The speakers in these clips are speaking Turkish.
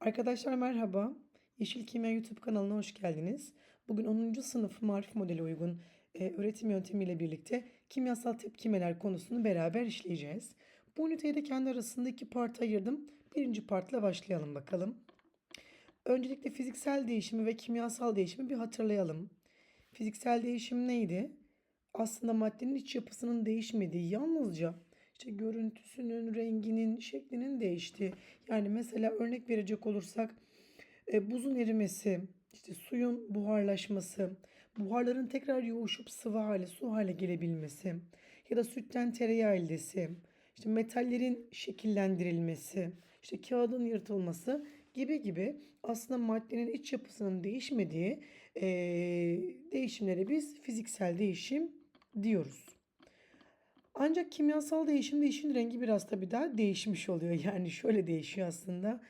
Arkadaşlar merhaba. Yeşil Kimya YouTube kanalına hoş geldiniz. Bugün 10. sınıf marif modeli uygun e, öğretim yöntemiyle birlikte kimyasal tepkimeler konusunu beraber işleyeceğiz. Bu üniteyi de kendi arasında iki parta ayırdım. Birinci partla başlayalım bakalım. Öncelikle fiziksel değişimi ve kimyasal değişimi bir hatırlayalım. Fiziksel değişim neydi? Aslında maddenin iç yapısının değişmediği, yalnızca işte görüntüsünün, renginin, şeklinin değiştiği. Yani mesela örnek verecek olursak e, buzun erimesi, işte suyun buharlaşması, buharların tekrar yoğuşup sıvı hale, su hale gelebilmesi ya da sütten tereyağı ildesi, işte metallerin şekillendirilmesi, işte kağıdın yırtılması gibi gibi aslında maddenin iç yapısının değişmediği e, değişimlere biz fiziksel değişim diyoruz. Ancak kimyasal değişimde işin rengi biraz tabii daha değişmiş oluyor. Yani şöyle değişiyor aslında.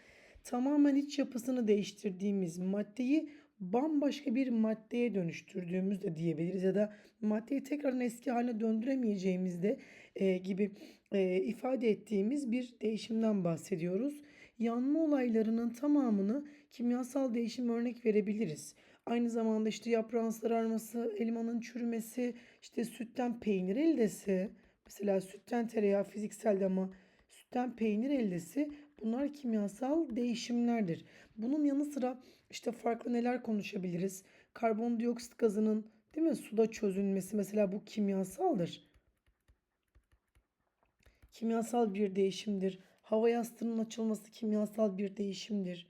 Tamamen iç yapısını değiştirdiğimiz maddeyi bambaşka bir maddeye dönüştürdüğümüz de diyebiliriz. Ya da maddeyi tekrardan eski haline döndüremeyeceğimizde e, gibi e, ifade ettiğimiz bir değişimden bahsediyoruz. Yanma olaylarının tamamını kimyasal değişim örnek verebiliriz. Aynı zamanda işte yaprağın sararması, elmanın çürümesi, işte sütten peynir eldesi, Mesela sütten tereyağı fizikselde ama sütten peynir eldesi bunlar kimyasal değişimlerdir. Bunun yanı sıra işte farklı neler konuşabiliriz? Karbondioksit gazının değil mi suda çözünmesi mesela bu kimyasaldır. Kimyasal bir değişimdir. Hava yastığının açılması kimyasal bir değişimdir.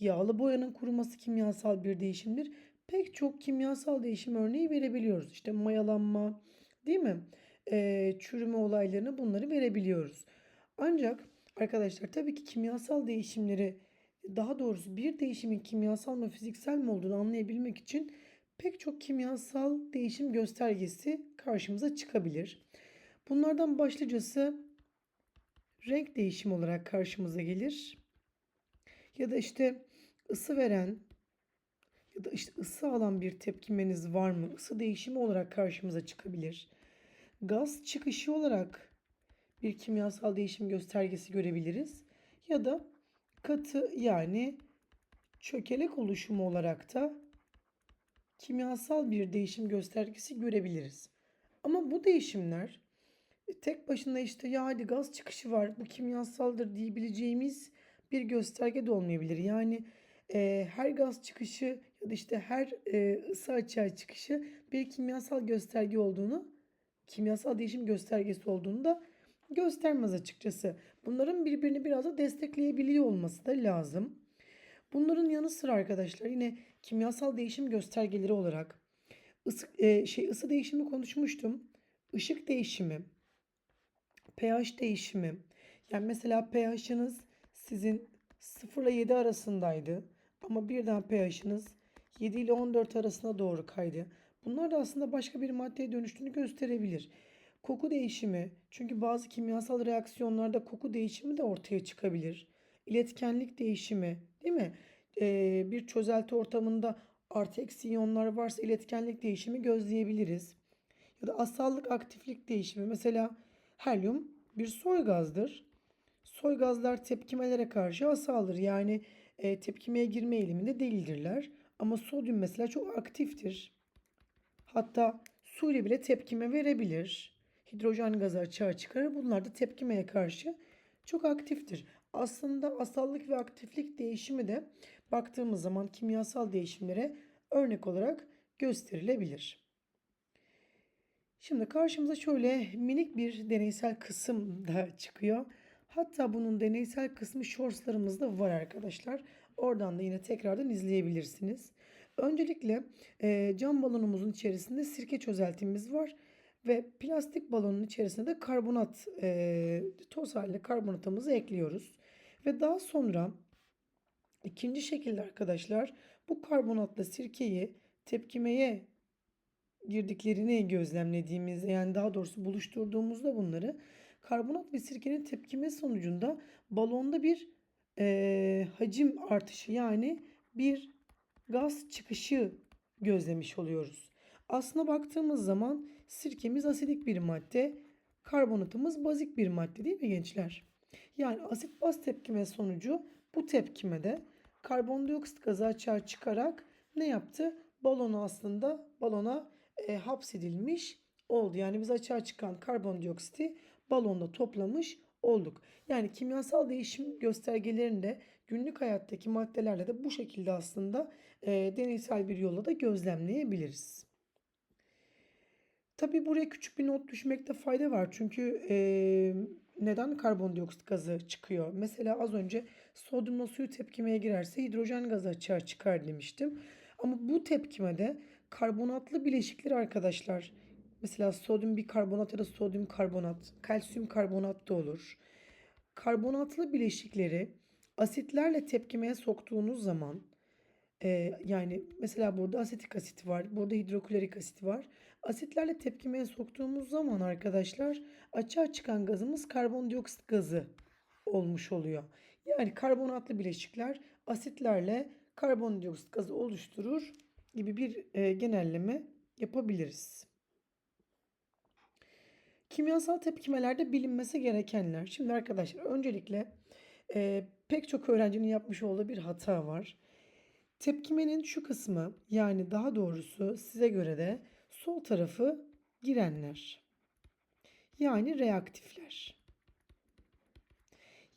Yağlı boyanın kuruması kimyasal bir değişimdir. Pek çok kimyasal değişim örneği verebiliyoruz. İşte mayalanma, değil mi? Ee, çürüme olaylarını bunları verebiliyoruz. Ancak arkadaşlar tabii ki kimyasal değişimleri daha doğrusu bir değişimin kimyasal mı fiziksel mi olduğunu anlayabilmek için pek çok kimyasal değişim göstergesi karşımıza çıkabilir. Bunlardan başlıcası renk değişimi olarak karşımıza gelir. Ya da işte ısı veren ya da işte ısı alan bir tepkimeniz var mı? Isı değişimi olarak karşımıza çıkabilir. Gaz çıkışı olarak bir kimyasal değişim göstergesi görebiliriz. Ya da katı yani çökelek oluşumu olarak da kimyasal bir değişim göstergesi görebiliriz. Ama bu değişimler e, tek başına işte ya hadi gaz çıkışı var bu kimyasaldır diyebileceğimiz bir gösterge de olmayabilir. Yani e, her gaz çıkışı ya da işte her e, ısı açığa çıkışı bir kimyasal gösterge olduğunu, kimyasal değişim göstergesi olduğunu da göstermez açıkçası. Bunların birbirini biraz da destekleyebiliyor olması da lazım. Bunların yanı sıra arkadaşlar yine kimyasal değişim göstergeleri olarak ısı, e, şey ısı değişimi konuşmuştum. Işık değişimi, pH değişimi. Yani mesela pH'ınız sizin 0 ile 7 arasındaydı. Ama birden pH'ınız 7 ile 14 arasına doğru kaydı. Bunlar da aslında başka bir maddeye dönüştüğünü gösterebilir. Koku değişimi. Çünkü bazı kimyasal reaksiyonlarda koku değişimi de ortaya çıkabilir. İletkenlik değişimi değil mi? Ee, bir çözelti ortamında artı eksi iyonlar varsa iletkenlik değişimi gözleyebiliriz. Ya da asallık aktiflik değişimi. Mesela helyum bir soy gazdır. Soy gazlar tepkimelere karşı asaldır. Yani e, tepkimeye girme eğiliminde değildirler. Ama sodyum mesela çok aktiftir. Hatta su ile bile tepkime verebilir. Hidrojen gazı açığa çıkarır. Bunlar da tepkimeye karşı çok aktiftir. Aslında asallık ve aktiflik değişimi de baktığımız zaman kimyasal değişimlere örnek olarak gösterilebilir. Şimdi karşımıza şöyle minik bir deneysel kısım da çıkıyor. Hatta bunun deneysel kısmı shortslarımızda var arkadaşlar. Oradan da yine tekrardan izleyebilirsiniz. Öncelikle e, cam balonumuzun içerisinde sirke çözeltimiz var. Ve plastik balonun içerisinde de karbonat, e, toz halinde karbonatımızı ekliyoruz. Ve daha sonra ikinci şekilde arkadaşlar bu karbonatla sirkeyi tepkimeye girdiklerini gözlemlediğimizde yani daha doğrusu buluşturduğumuzda bunları karbonat ve sirkenin tepkime sonucunda balonda bir e, hacim artışı yani bir gaz çıkışı gözlemiş oluyoruz. Aslına baktığımız zaman sirkemiz asidik bir madde, karbonatımız bazik bir madde değil mi gençler? Yani asit baz tepkime sonucu bu tepkimede karbondioksit gazı açığa çıkarak ne yaptı? Balonu aslında balona e, hapsedilmiş oldu. Yani biz açığa çıkan karbondioksiti balonda toplamış olduk. Yani kimyasal değişim göstergelerinde günlük hayattaki maddelerle de bu şekilde aslında e, deneysel bir yolla da gözlemleyebiliriz. Tabii buraya küçük bir not düşmekte fayda var. Çünkü e, neden karbondioksit gazı çıkıyor? Mesela az önce sodyumla suyu tepkimeye girerse hidrojen gazı açığa çıkar demiştim. Ama bu tepkimede karbonatlı bileşikler arkadaşlar. Mesela sodyum bikarbonat ya da sodyum karbonat, kalsiyum karbonat da olur. Karbonatlı bileşikleri asitlerle tepkimeye soktuğunuz zaman e, yani mesela burada asetik asit var, burada hidroklorik asit var. Asitlerle tepkimeye soktuğumuz zaman arkadaşlar açığa çıkan gazımız karbondioksit gazı olmuş oluyor. Yani karbonatlı bileşikler asitlerle karbondioksit gazı oluşturur gibi bir e, genelleme yapabiliriz. Kimyasal tepkimelerde bilinmesi gerekenler. Şimdi arkadaşlar öncelikle e, pek çok öğrencinin yapmış olduğu bir hata var. Tepkimenin şu kısmı yani daha doğrusu size göre de sol tarafı girenler. Yani reaktifler.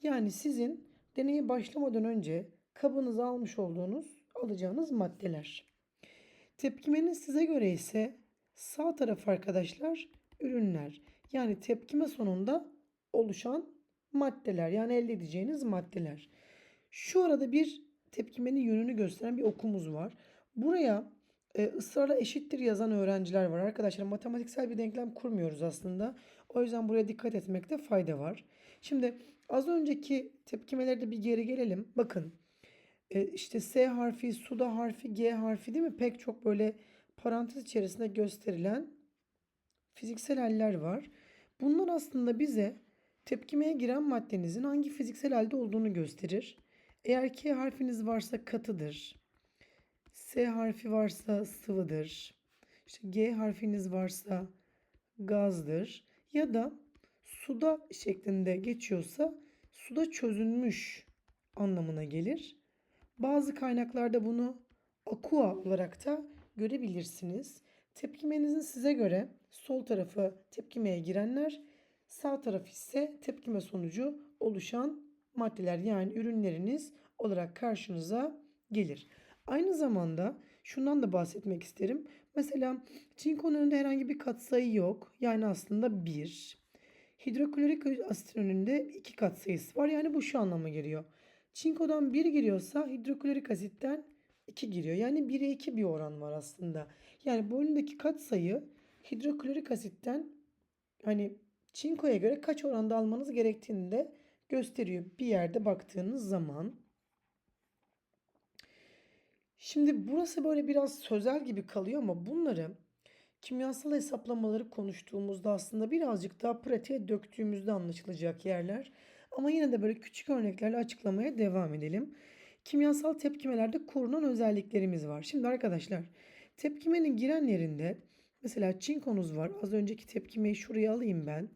Yani sizin deneye başlamadan önce kabınıza almış olduğunuz alacağınız maddeler. Tepkimenin size göre ise sağ taraf arkadaşlar ürünler. Yani tepkime sonunda oluşan maddeler yani elde edeceğiniz maddeler. Şu arada bir tepkimenin yönünü gösteren bir okumuz var. Buraya e, ısrarla eşittir yazan öğrenciler var. Arkadaşlar matematiksel bir denklem kurmuyoruz aslında. O yüzden buraya dikkat etmekte fayda var. Şimdi az önceki tepkimelerde bir geri gelelim. Bakın e, işte S harfi, suda harfi, G harfi değil mi? Pek çok böyle parantez içerisinde gösterilen fiziksel haller var. Bunlar aslında bize tepkimeye giren maddenizin hangi fiziksel halde olduğunu gösterir. Eğer K harfiniz varsa katıdır. S harfi varsa sıvıdır. İşte G harfiniz varsa gazdır. Ya da suda şeklinde geçiyorsa suda çözünmüş anlamına gelir. Bazı kaynaklarda bunu aqua olarak da görebilirsiniz. Tepkimenizin size göre sol tarafı tepkimeye girenler, sağ taraf ise tepkime sonucu oluşan maddeler yani ürünleriniz olarak karşınıza gelir. Aynı zamanda şundan da bahsetmek isterim. Mesela çinkonun önünde herhangi bir katsayı yok. Yani aslında 1. Hidroklorik asitin önünde 2 katsayısı var. Yani bu şu anlama geliyor. Çinkodan 1 giriyorsa hidroklorik asitten 2 giriyor. Yani 1'e 2 bir oran var aslında. Yani bu önündeki katsayı hidroklorik asitten hani çinkoya göre kaç oranda almanız gerektiğini de gösteriyor bir yerde baktığınız zaman. Şimdi burası böyle biraz sözel gibi kalıyor ama bunları kimyasal hesaplamaları konuştuğumuzda aslında birazcık daha pratiğe döktüğümüzde anlaşılacak yerler. Ama yine de böyle küçük örneklerle açıklamaya devam edelim. Kimyasal tepkimelerde korunan özelliklerimiz var. Şimdi arkadaşlar tepkimenin giren yerinde mesela çinkonuz var. Az önceki tepkimeyi şuraya alayım ben.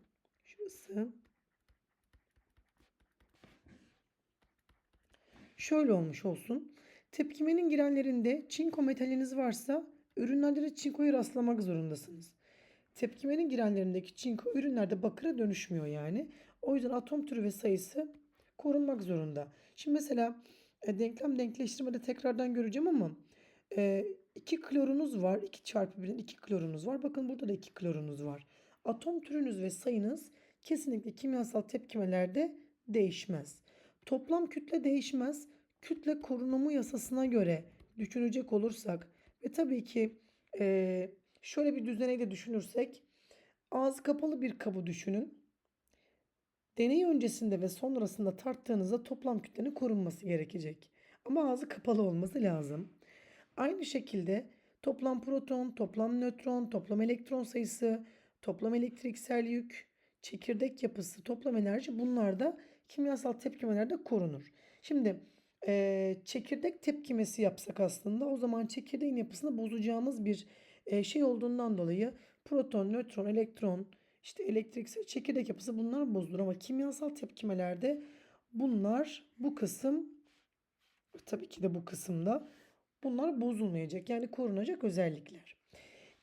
Şurası. Şöyle olmuş olsun. Tepkimenin girenlerinde çinko metaliniz varsa ürünlerde de çinkoyu rastlamak zorundasınız. Tepkimenin girenlerindeki çinko ürünlerde bakıra dönüşmüyor yani. O yüzden atom türü ve sayısı korunmak zorunda. Şimdi mesela e, denklem denkleştirmede tekrardan göreceğim ama e, 2 klorunuz var. 2 çarpı 1'in 2 klorunuz var. Bakın burada da 2 klorunuz var. Atom türünüz ve sayınız kesinlikle kimyasal tepkimelerde değişmez. Toplam kütle değişmez. Kütle korunumu yasasına göre düşünecek olursak ve tabii ki e, şöyle bir düzeneyle düşünürsek ağzı kapalı bir kabı düşünün. Deney öncesinde ve sonrasında tarttığınızda toplam kütlenin korunması gerekecek. Ama ağzı kapalı olması lazım. Aynı şekilde toplam proton, toplam nötron, toplam elektron sayısı, toplam elektriksel yük, çekirdek yapısı, toplam enerji bunlar da kimyasal tepkimelerde korunur. Şimdi e, çekirdek tepkimesi yapsak aslında o zaman çekirdeğin yapısını bozacağımız bir e, şey olduğundan dolayı proton, nötron, elektron, işte elektriksel çekirdek yapısı bunlar bozulur ama kimyasal tepkimelerde bunlar bu kısım Tabii ki de bu kısımda bunlar bozulmayacak yani korunacak özellikler.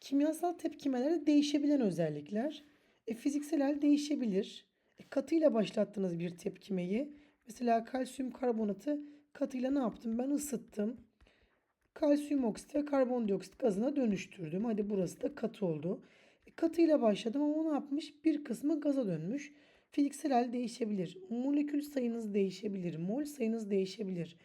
Kimyasal tepkimelerde değişebilen özellikler. E, fiziksel hal değişebilir. E, katıyla başlattığınız bir tepkimeyi mesela kalsiyum karbonatı katıyla ne yaptım? Ben ısıttım. Kalsiyum oksit ve karbondioksit gazına dönüştürdüm. Hadi burası da katı oldu. E, katıyla başladım ama ne yapmış? Bir kısmı gaza dönmüş. Fiziksel hal değişebilir. Molekül sayınız değişebilir. Mol sayınız değişebilir.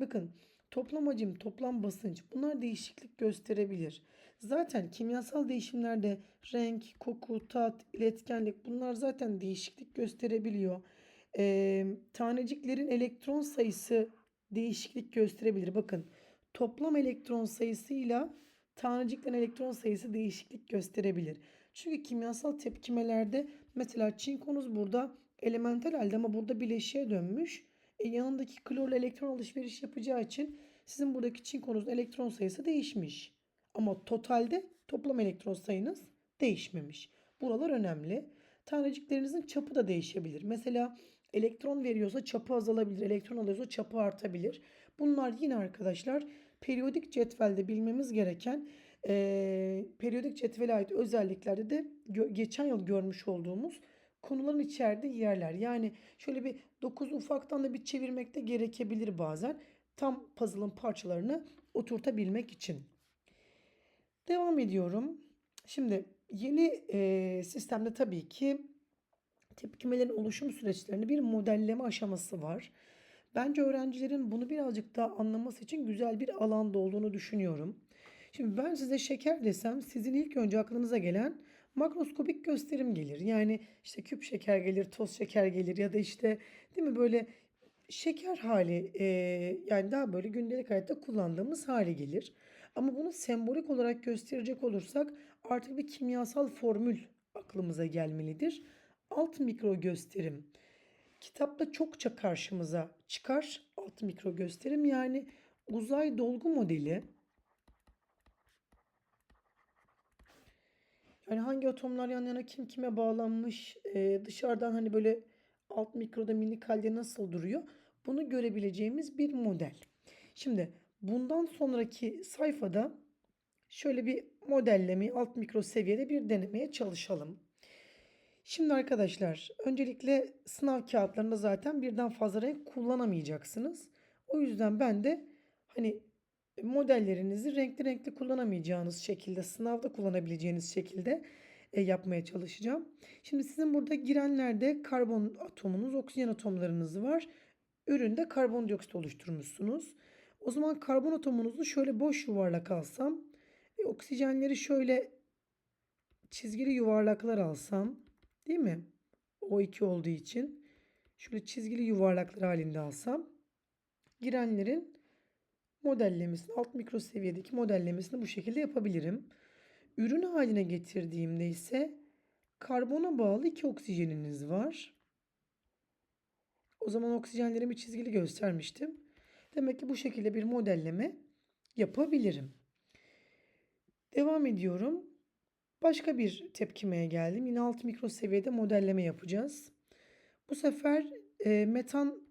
Bakın toplam hacim, toplam basınç bunlar değişiklik gösterebilir. Zaten kimyasal değişimlerde renk, koku, tat, iletkenlik bunlar zaten değişiklik gösterebiliyor. Ee, taneciklerin elektron sayısı değişiklik gösterebilir. Bakın toplam elektron sayısıyla taneciklerin elektron sayısı değişiklik gösterebilir. Çünkü kimyasal tepkimelerde mesela çinkonuz burada elemental halde ama burada bileşiğe dönmüş. E, yanındaki klorla elektron alışveriş yapacağı için sizin buradaki çinkonuzun elektron sayısı değişmiş. Ama totalde toplam elektron sayınız değişmemiş. Buralar önemli. Taneciklerinizin çapı da değişebilir. Mesela elektron veriyorsa çapı azalabilir. Elektron alıyorsa çapı artabilir. Bunlar yine arkadaşlar periyodik cetvelde bilmemiz gereken e, periyodik cetvele ait özelliklerde de geçen yıl görmüş olduğumuz konuların içerdiği yerler. Yani şöyle bir 9 ufaktan da bir çevirmek de gerekebilir bazen. Tam puzzle'ın parçalarını oturtabilmek için. Devam ediyorum. Şimdi yeni e, sistemde tabii ki tepkimelerin oluşum süreçlerinde bir modelleme aşaması var. Bence öğrencilerin bunu birazcık daha anlaması için güzel bir alanda olduğunu düşünüyorum. Şimdi ben size şeker desem sizin ilk önce aklınıza gelen makroskopik gösterim gelir. Yani işte küp şeker gelir, toz şeker gelir ya da işte değil mi böyle şeker hali e, yani daha böyle gündelik hayatta kullandığımız hali gelir. Ama bunu sembolik olarak gösterecek olursak artık bir kimyasal formül aklımıza gelmelidir. Alt mikro gösterim. Kitapta çokça karşımıza çıkar alt mikro gösterim yani uzay dolgu modeli. Yani hangi atomlar yan yana kim kime bağlanmış e, dışarıdan hani böyle alt mikroda minik halde nasıl duruyor bunu görebileceğimiz bir model. Şimdi bundan sonraki sayfada şöyle bir modellemeyi alt mikro seviyede bir denemeye çalışalım. Şimdi arkadaşlar öncelikle sınav kağıtlarında zaten birden fazla renk kullanamayacaksınız. O yüzden ben de hani modellerinizi renkli renkli kullanamayacağınız şekilde sınavda kullanabileceğiniz şekilde e, yapmaya çalışacağım. Şimdi sizin burada girenlerde karbon atomunuz, oksijen atomlarınız var. Üründe karbondioksit oluşturmuşsunuz. O zaman karbon atomunuzu şöyle boş yuvarlak alsam, e, oksijenleri şöyle çizgili yuvarlaklar alsam, değil mi? O2 olduğu için şöyle çizgili yuvarlaklar halinde alsam, girenlerin modellemesini, alt mikro seviyedeki modellemesini bu şekilde yapabilirim. Ürün haline getirdiğimde ise karbona bağlı iki oksijeniniz var. O zaman oksijenlerimi çizgili göstermiştim. Demek ki bu şekilde bir modelleme yapabilirim. Devam ediyorum. Başka bir tepkimeye geldim. Yine 6 mikro seviyede modelleme yapacağız. Bu sefer e, metan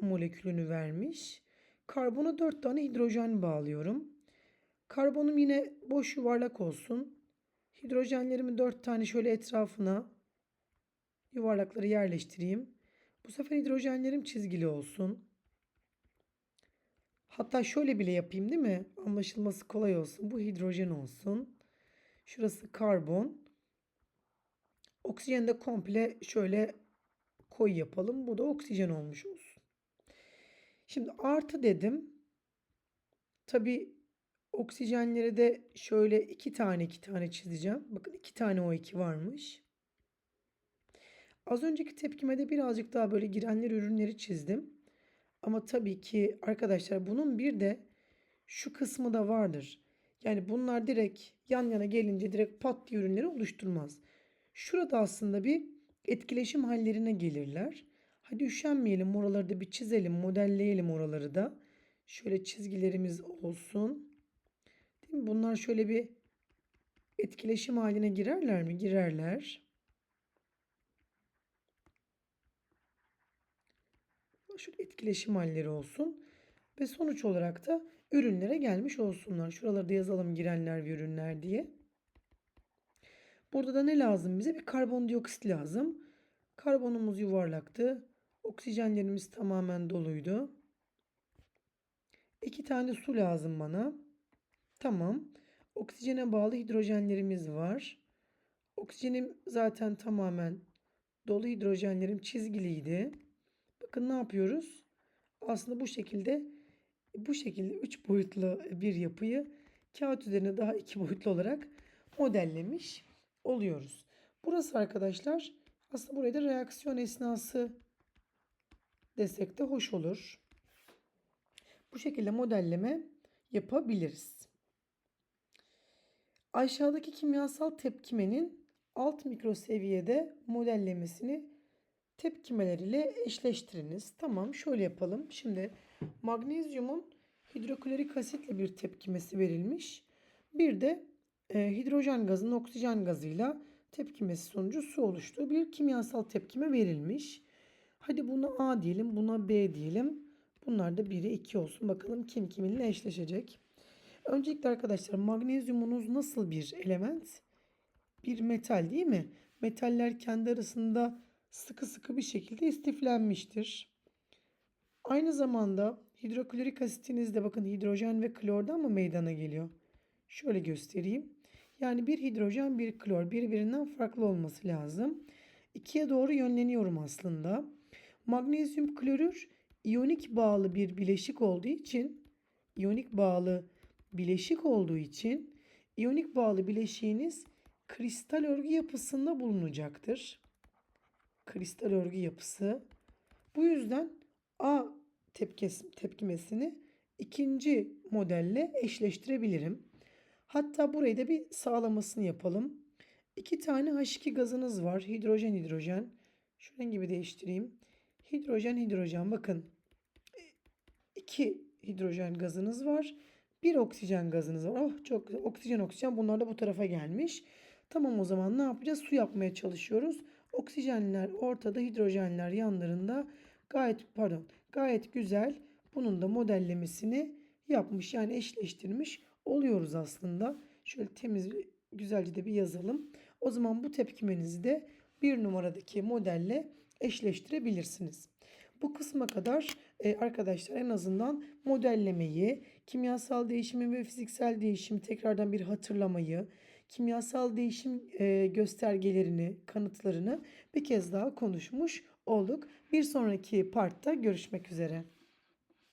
molekülünü vermiş. Karbona 4 tane hidrojen bağlıyorum. Karbonum yine boş yuvarlak olsun. Hidrojenlerimi 4 tane şöyle etrafına yuvarlakları yerleştireyim. Bu sefer hidrojenlerim çizgili olsun. Hatta şöyle bile yapayım değil mi? Anlaşılması kolay olsun. Bu hidrojen olsun. Şurası karbon. Oksijeni de komple şöyle koy yapalım. Bu da oksijen olmuş olsun. Şimdi artı dedim. Tabi oksijenleri de şöyle iki tane iki tane çizeceğim. Bakın iki tane O2 varmış. Az önceki tepkimede birazcık daha böyle girenler ürünleri çizdim. Ama tabii ki arkadaşlar bunun bir de şu kısmı da vardır. Yani bunlar direkt yan yana gelince direkt pat diye ürünleri oluşturmaz. Şurada aslında bir etkileşim hallerine gelirler. Hadi üşenmeyelim oraları da bir çizelim, modelleyelim oraları da. Şöyle çizgilerimiz olsun. Değil mi? Bunlar şöyle bir etkileşim haline girerler mi? Girerler. Şu etkileşim halleri olsun. ve sonuç olarak da ürünlere gelmiş olsunlar. Şuraları da yazalım girenler ve ürünler diye. Burada da ne lazım bize? Bir karbondioksit lazım. Karbonumuz yuvarlaktı. Oksijenlerimiz tamamen doluydu. İki tane su lazım bana. Tamam. Oksijene bağlı hidrojenlerimiz var. Oksijenim zaten tamamen dolu hidrojenlerim çizgiliydi. Bakın ne yapıyoruz? Aslında bu şekilde bu şekilde 3 boyutlu bir yapıyı kağıt üzerine daha 2 boyutlu olarak modellemiş oluyoruz. Burası arkadaşlar aslında buraya da reaksiyon esnası desek de hoş olur. Bu şekilde modelleme yapabiliriz. Aşağıdaki kimyasal tepkimenin alt mikro seviyede modellemesini tepkimeler ile eşleştiriniz. Tamam şöyle yapalım. Şimdi magnezyumun hidroklorik asitle bir tepkimesi verilmiş. Bir de e, hidrojen gazının oksijen gazıyla tepkimesi sonucu su oluştuğu bir kimyasal tepkime verilmiş. Hadi buna A diyelim, buna B diyelim. Bunlar da 1'e 2 olsun. Bakalım kim kiminle eşleşecek. Öncelikle arkadaşlar magnezyumunuz nasıl bir element? Bir metal değil mi? Metaller kendi arasında sıkı sıkı bir şekilde istiflenmiştir. Aynı zamanda hidroklorik asitiniz de bakın hidrojen ve klordan mı meydana geliyor? Şöyle göstereyim. Yani bir hidrojen bir klor birbirinden farklı olması lazım. İkiye doğru yönleniyorum aslında. Magnezyum klorür iyonik bağlı bir bileşik olduğu için iyonik bağlı bileşik olduğu için iyonik bağlı bileşiğiniz kristal örgü yapısında bulunacaktır. Kristal örgü yapısı. Bu yüzden A tepkes, tepkimesini ikinci modelle eşleştirebilirim. Hatta burayı da bir sağlamasını yapalım. İki tane H2 gazınız var. Hidrojen hidrojen. Şu rengi bir değiştireyim. Hidrojen hidrojen bakın. İki hidrojen gazınız var. Bir oksijen gazınız var. Oh çok. Oksijen oksijen bunlar da bu tarafa gelmiş. Tamam o zaman ne yapacağız? Su yapmaya çalışıyoruz. Oksijenler ortada, hidrojenler yanlarında. Gayet pardon, gayet güzel. Bunun da modellemesini yapmış yani eşleştirmiş oluyoruz aslında. Şöyle temiz güzelce de bir yazalım. O zaman bu tepkimenizi de bir numaradaki modelle eşleştirebilirsiniz. Bu kısma kadar e, arkadaşlar en azından modellemeyi, kimyasal değişimi ve fiziksel değişimi tekrardan bir hatırlamayı, kimyasal değişim e, göstergelerini, kanıtlarını bir kez daha konuşmuş olduk. Bir sonraki partta görüşmek üzere.